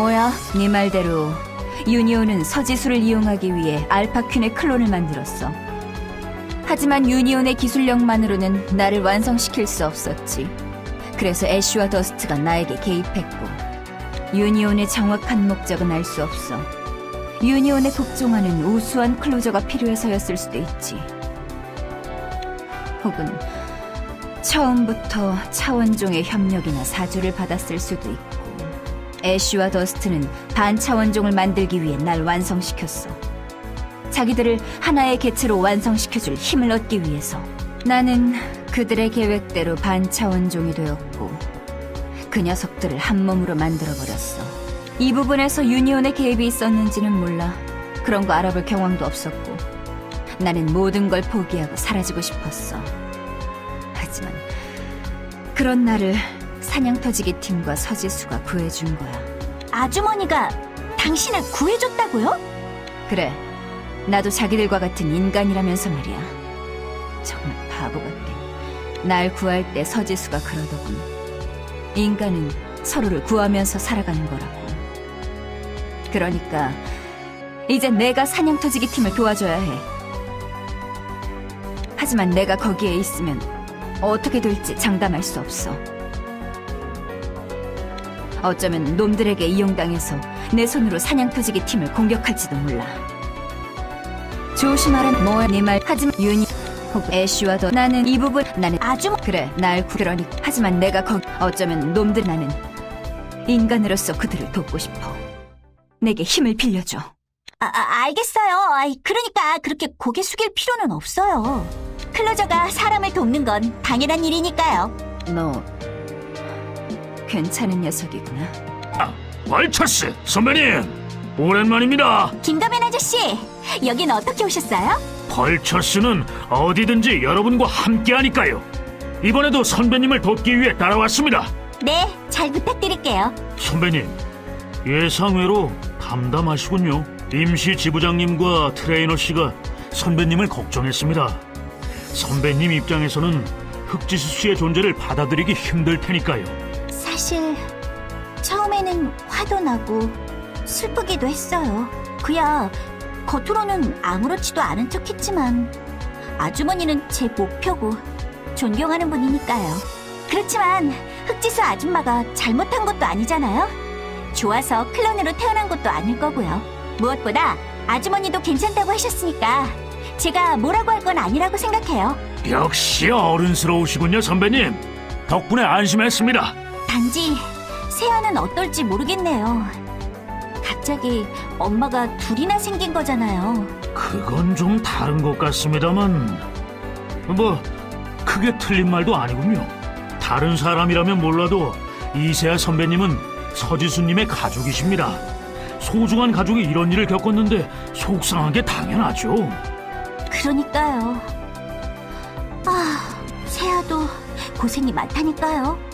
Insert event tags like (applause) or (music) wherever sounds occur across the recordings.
뭐야? 네 말대로 유니온은 서지수를 이용하기 위해 알파퀸의 클론을 만들었어. 하지만 유니온의 기술력만으로는 나를 완성시킬 수 없었지. 그래서 애쉬와 더스트가 나에게 개입했고 유니온의 정확한 목적은 알 수 없어. 유니온의 복종하는 우수한 클로저가 필요해서였을 수도 있지. 혹은 처음부터 차원종의 협력이나 사주를 받았을 수도 있고. 애쉬와 더스트는 반차원종을 만들기 위해 날 완성시켰어. 자기들을 하나의 개체로 완성시켜줄 힘을 얻기 위해서. 나는 그들의 계획대로 반차원종이 되었고, 그 녀석들을 한 몸으로 만들어버렸어. 이 부분에서 유니온의 개입이 있었는지는 몰라. 그런 거 알아볼 경황도 없었고, 나는 모든 걸 포기하고 사라지고 싶었어. 하지만, 그런 나를 사냥터지기 팀과 서지수가 구해준 거야. 아주머니가 당신을 구해줬다고요? 그래. 나도 자기들과 같은 인간이라면서 말이야. 정말 바보 같게. 날 구할 때 서지수가 그러더군. 인간은 서로를 구하면서 살아가는 거라고. 그러니까 이제 내가 사냥터지기 팀을 도와줘야 해. 하지만 내가 거기에 있으면 어떻게 될지 장담할 수 없어. 어쩌면 놈들에게 이용당해서 내 손으로 사냥터지기 팀을 공격할지도 몰라. 조심하란 뭐야 네말 하지만 유니 혹 애쉬와 더 나는 이 부분 나는 아주 그래 날 구, 그러니 하지만 내가 거 어쩌면 놈들 나는 인간으로서 그들을 돕고 싶어. 내게 힘을 빌려줘. 아, 아, 알겠어요. 아이, 그러니까 그렇게 고개 숙일 필요는 없어요. 클로저가 사람을 돕는 건 당연한 일이니까요. 너 괜찮은 녀석이구나. 아, 월처스 선배님 오랜만입니다. 김가면 아저씨, 여긴 어떻게 오셨어요? 벌처스는 어디든지 여러분과 함께하니까요. 이번에도 선배님을 돕기 위해 따라왔습니다. 네, 잘 부탁드릴게요. 선배님 예상외로 담담하시군요. 임시 지부장님과 트레이너 씨가 선배님을 걱정했습니다. 선배님 입장에서는 흑지수 씨의 존재를 받아들이기 힘들 테니까요. 사실 처음에는 화도 나고 슬프기도 했어요. 그야 겉으로는 아무렇지도 않은 척했지만 아주머니는 제 목표고 존경하는 분이니까요. 그렇지만 흑지수 아줌마가 잘못한 것도 아니잖아요. 좋아서 클론으로 태어난 것도 아닐 거고요. 무엇보다 아주머니도 괜찮다고 하셨으니까 제가 뭐라고 할 건 아니라고 생각해요. 역시 어른스러우시군요, 선배님. 덕분에 안심했습니다. 단지 세아는 어떨지 모르겠네요. 갑자기 엄마가 둘이나 생긴 거잖아요. 그건 좀 다른 것 같습니다만 뭐 크게 틀린 말도 아니군요. 다른 사람이라면 몰라도 이세아 선배님은 서지수님의 가족이십니다. 소중한 가족이 이런 일을 겪었는데 속상한 게 당연하죠. 그러니까요. 아, 세아도 고생이 많다니까요.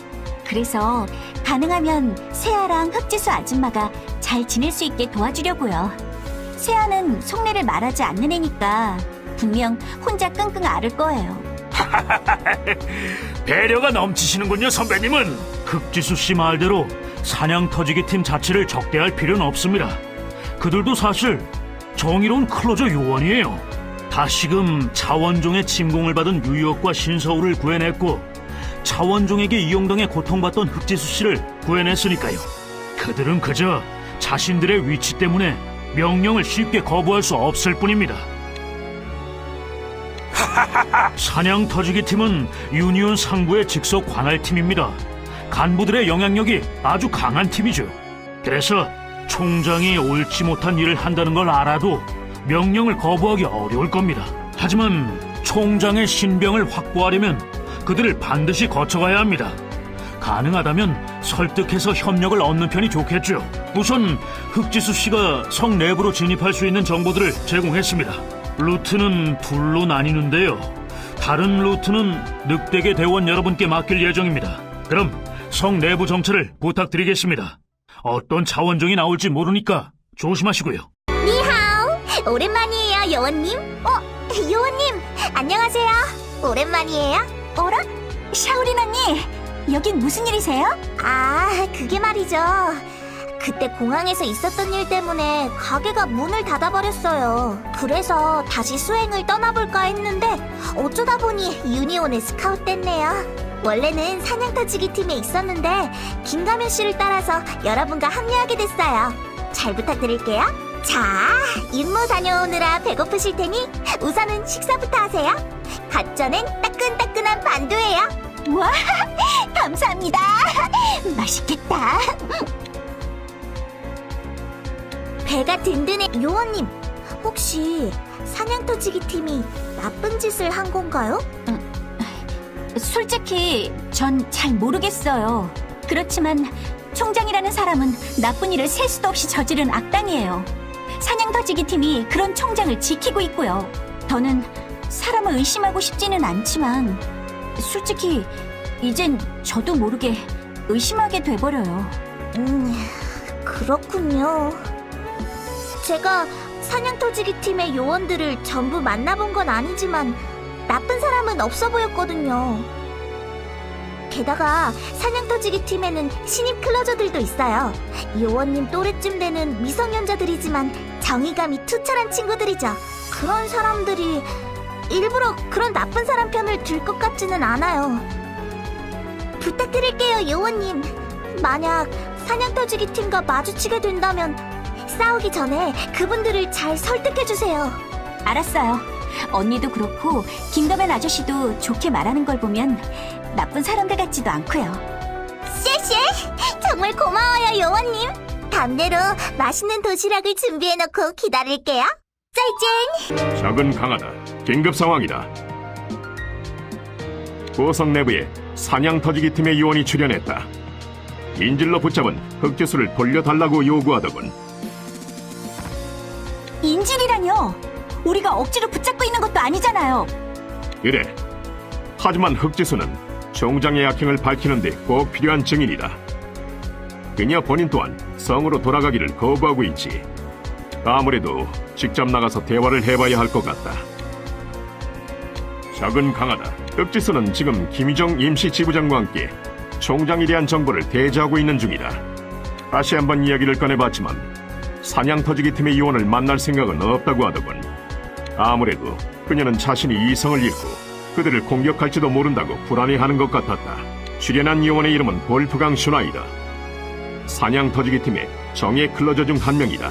그래서 가능하면 세아랑 흑지수 아줌마가 잘 지낼 수 있게 도와주려고요. 세아는 속내를 말하지 않는 애니까 분명 혼자 끙끙 앓을 거예요. (laughs) 배려가 넘치시는군요, 선배님은. 흑지수 씨 말대로 사냥 터지기 팀 자체를 적대할 필요는 없습니다. 그들도 사실 정의로운 클로저 요원이에요. 다시금 차원종의 침공을 받은 유역과 신서울을 구해냈고 차원종에게 이용당해 고통받던 흑지수 씨를 구해냈으니까요. 그들은 그저 자신들의 위치 때문에 명령을 쉽게 거부할 수 없을 뿐입니다. (laughs) 사냥 터지기 팀은 유니온 상부의 직속 관할 팀입니다. 간부들의 영향력이 아주 강한 팀이죠. 그래서 총장이 옳지 못한 일을 한다는 걸 알아도 명령을 거부하기 어려울 겁니다. 하지만 총장의 신병을 확보하려면 그들을 반드시 거쳐가야 합니다. 가능하다면 설득해서 협력을 얻는 편이 좋겠죠. 우선 흑지수 씨가 성 내부로 진입할 수 있는 정보들을 제공했습니다. 루트는 둘로 나뉘는데요. 다른 루트는 늑대계 대원 여러분께 맡길 예정입니다. 그럼 성 내부 정찰을 부탁드리겠습니다. 어떤 차원종이 나올지 모르니까 조심하시고요. 니하오, 오랜만이에요, 요원님. 어, 요원님, 안녕하세요. 오랜만이에요. 어라? 샤오린 언니, 여긴 무슨 일이세요? 아, 그게 말이죠. 그 그때 공항에서 있었던 일 때문에 가게가 문을 닫아버렸어요. 그래서 다시 수행을 떠나볼까 했는데 어쩌다 보니 유니온에 스카웃됐네요. 원래는 사냥 터지기 팀에 있었는데 김가면 씨를 따라서 여러분과 합류하게 됐어요. 잘 부탁드릴게요. 자, 임무 다녀오느라 배고프실 테니 우선은 식사부터 하세요. 갓 전엔 따끈따끈한 만두예요. 와, (laughs) 감사합니다. (laughs) 맛있겠다. 배가 든든해. 요원님, 혹시 사냥터지기 팀이 나쁜 짓을 한 건가요? 솔직히 전 잘 모르겠어요. 그렇지만 총장이라는 사람은 나쁜 일을 셀 수도 없이 저지른 악당이에요. 사냥터지기 팀이 그런 총장을 지키고 있고요. 저는 사람을 의심하고 싶지는 않지만 솔직히 이젠 저도 모르게 의심하게 돼버려요. 음, 그렇군요. 제가 사냥터지기 팀의 요원들을 전부 만나본 건 아니지만 나쁜 사람은 없어 보였거든요. 게다가 사냥터지기 팀에는 신입 클로저들도 있어요. 요원님 또래쯤 되는 미성년자들이지만 정의감이 투철한 친구들이죠. 그런 사람들이 일부러 그런 나쁜 사람 편을 들 것 같지는 않아요. 부탁드릴게요, 요원님. 만약 사냥터지기 팀과 마주치게 된다면 싸우기 전에 그분들을 잘 설득해주세요. 알았어요. 언니도 그렇고 김가면 아저씨도 좋게 말하는 걸 보면 나쁜 사람들 같지도 않고요. 쎄쎄! 정말 고마워요, 요원님. 담대로 맛있는 도시락을 준비해놓고 기다릴게요. 짤짤! 적은 강하다. 긴급 상황이다. 고성 내부에 사냥 터지기 팀의 요원이 출연했다. 인질로 붙잡은 흑기수를 돌려달라고 요구하더군. 인질이라뇨? 우리가 억지로 붙잡고 있는 것도 아니잖아요. 그래. 하지만 흑지수는 총장의 약행을 밝히는 데 꼭 필요한 증인이다. 그녀 본인 또한 성으로 돌아가기를 거부하고 있지. 아무래도 직접 나가서 대화를 해봐야 할 것 같다. 적은 강하다. 흑지수는 지금 김희정 임시 지부장과 함께 총장에 대한 정보를 대조하고 있는 중이다. 다시 한번 이야기를 꺼내봤지만 사냥 터지기 팀의 요원을 만날 생각은 없다고 하더군. 아무래도 그녀는 자신이 이성을 잃고 그들을 공격할지도 모른다고 불안해하는 것 같았다. 출연한 요원의 이름은 볼프강 슈나이더. 사냥 터지기 팀의 정예 클로저 중 한 명이다.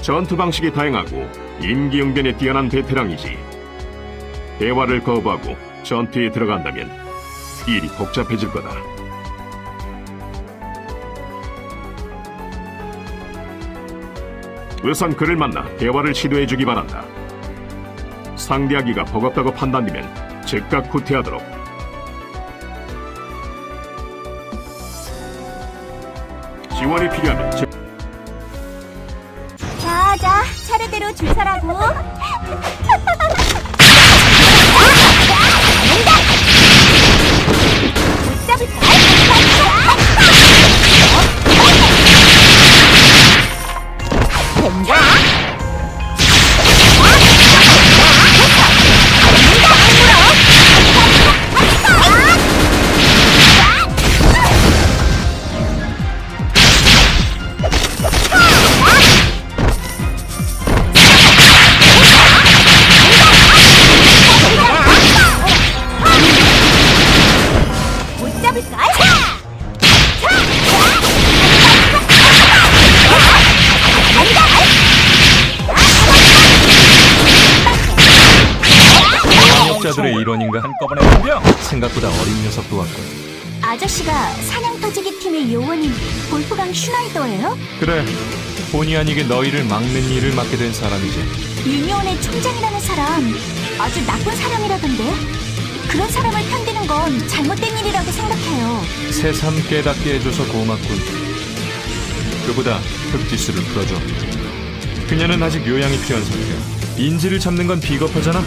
전투 방식이 다양하고 임기응변에 뛰어난 베테랑이지. 대화를 거부하고 전투에 들어간다면 일이 복잡해질 거다. 우선 그를 만나 대화를 시도해 주기 바란다. 상대하기가 버겁다고 판단되면 즉각 후퇴하도록. 지원이 필요하면 즉 자, 자, 차례대로 줄 서라고. (laughs) 생각보다 어린 녀석도 왔군. 아저씨가 사냥 터지기 팀의 요원인 볼프강 슈나이더예요? 그래 본의 아니게 너희를 막는 일을 맡게 된 사람이지. 유니온의 총장이라는 사람 아주 나쁜 사람이라던데? 그런 사람을 편드는 건 잘못된 일이라고 생각해요. 새삼 깨닫게 해줘서 고맙군. 그보다 흑지수를 풀어줘. 그녀는 아직 요양이 필요한 상태야. 인지를 잡는 건 비겁하잖아.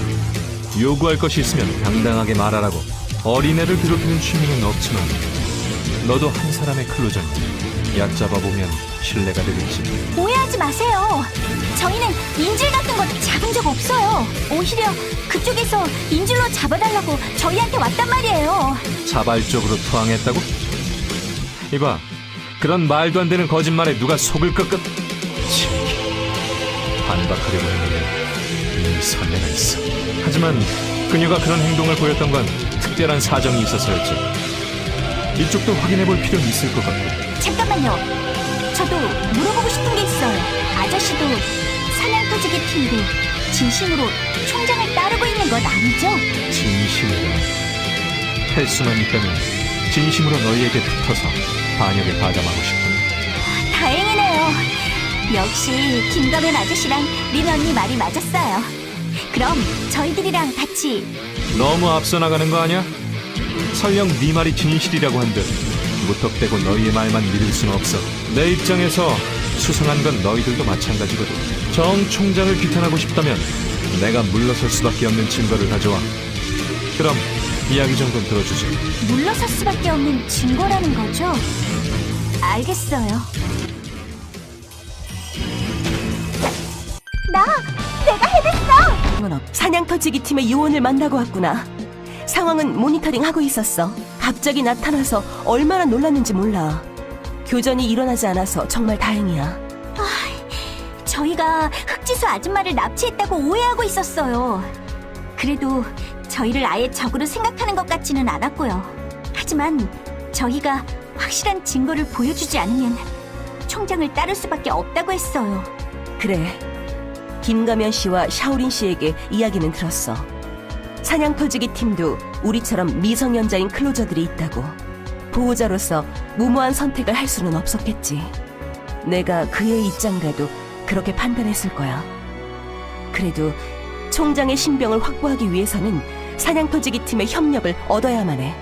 요구할 것이 있으면 당당하게 말하라고 어린애를 괴롭히는 취미는 없지만 너도 한 사람의 클로저니 얕잡아보면 신뢰가 되겠지 오해하지 마세요. 저희는 인질 같은 거 잡은 적 없어요. 오히려 그쪽에서 인질로 잡아달라고 저희한테 왔단 말이에요. 자발적으로 투항했다고? 이봐, 그런 말도 안 되는 거짓말에 누가 속을 끄끄 치 반박하려고 했는데 이미 선례가 있어 하지만 그녀가 그런 행동을 보였던 건 특별한 사정이 있어서였지 이쪽도 확인해 볼 필요는 있을 것 같고 잠깐만요. 저도 물어보고 싶은 게 있어요. 아저씨도 사냥터지기 팀도 진심으로 총장을 따르고 있는 건 아니죠? 진심으로 할 수만 있다면 진심으로 너희에게 붙어서 반역에 가담하고 싶어 다행이네요. 역시 김가면 아저씨랑 린 언니 말이 맞았어요. 그럼 저희들이랑 같이 너무 앞서 나가는 거 아니야? 설령 네 말이 진실이라고 한들 무턱대고 너희의 말만 믿을 수는 없어 내 입장에서 수상한 건 너희들도 마찬가지거든 정 총장을 규탄하고 싶다면 내가 물러설 수밖에 없는 증거를 가져와 그럼 이야기 정도는 들어주지 물러설 수밖에 없는 증거라는 거죠? 알겠어요. 나 내가 해 냈어. 사냥터지기 팀의 요원을 만나고 왔구나. 상황은 모니터링 하고 있었어. 갑자기 나타나서 얼마나 놀랐는지 몰라. 교전이 일어나지 않아서 정말 다행이야. 저희가 흑지수 아줌마를 납치했다고 오해하고 있었어요. 그래도 저희를 아예 적으로 생각하는 것 같지는 않았고요. 하지만 저희가 확실한 증거를 보여주지 않으면 총장을 따를 수밖에 없다고 했어요. 그래. 김가면 씨와 샤오린 씨에게 이야기는 들었어. 사냥 터지기 팀도 우리처럼 미성년자인 클로저들이 있다고. 보호자로서 무모한 선택을 할 수는 없었겠지. 내가 그의 입장이라도 그렇게 판단했을 거야. 그래도 총장의 신병을 확보하기 위해서는 사냥 터지기 팀의 협력을 얻어야만 해.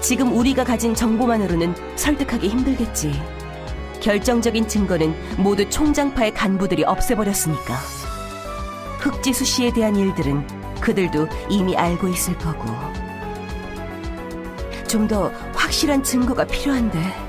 지금 우리가 가진 정보만으로는 설득하기 힘들겠지. 결정적인 증거는 모두 총장파의 간부들이 없애버렸으니까. 흑지수 씨에 대한 일들은 그들도 이미 알고 있을 거고. 좀 더 확실한 증거가 필요한데.